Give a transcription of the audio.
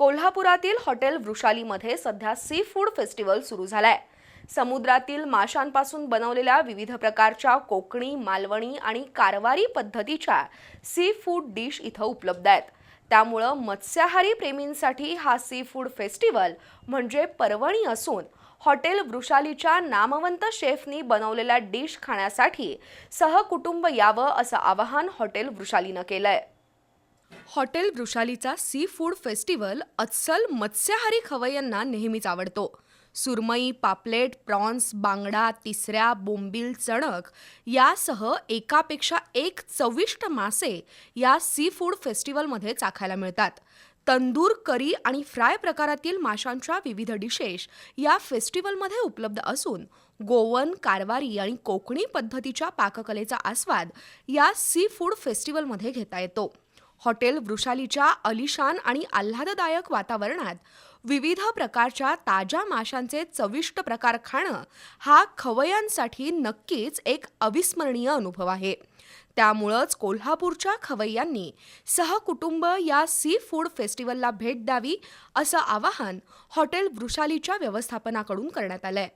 कोल्हापुरातील हॉटेल वृषालीमध्ये सध्या sea food festival सुरू झालाय. समुद्रातील माशांपासून बनवलेल्या विविध प्रकारच्या कोकणी मालवणी आणि कारवारी पद्धतीच्या सी फूड डिश इथं उपलब्ध आहेत. त्यामुळं मत्स्याहारी प्रेमींसाठी हा सी फूड फेस्टिवल म्हणजे पर्वणी असून हॉटेल वृषालीच्या नामवंत शेफनी बनवलेल्या डिश खाण्यासाठी सहकुटुंब यावं असं आवाहन हॉटेल वृषालीनं केलं आहे हॉटेल वृषालीचा सी फूड फेस्टिवल अस्सल मत्स्याहारी खवय्यांना नेहमीच आवडतो. सुरमई पापलेट प्रॉन्स बांगडा तिसऱ्या बोंबील चणक यासह एकापेक्षा एक चविष्ट मासे या सी फूड फेस्टिवलमध्ये चाखायला मिळतात. तंदूर करी आणि फ्राय प्रकारातील माशांच्या विविध डिशेश या फेस्टिवलमध्ये उपलब्ध असून गोवन कारवारी आणि कोकणी पद्धतीच्या पाककलेचा आस्वाद या सी फूड फेस्टिवलमध्ये घेता येतो. हॉटेल वृषालीच्या अलिशान आणि आल्हाददायक वातावरणात विविध प्रकारच्या ताज्या माशांचे चविष्ट प्रकार खाणं हा खवय्यांसाठी नक्कीच एक अविस्मरणीय अनुभव आहे. त्यामुळंच कोल्हापूरच्या खवय्यांनी सहकुटुंब या सी फूड फेस्टिवलला भेट द्यावी असं आवाहन हॉटेल वृषालीच्या व्यवस्थापनाकडून करण्यात आलंय.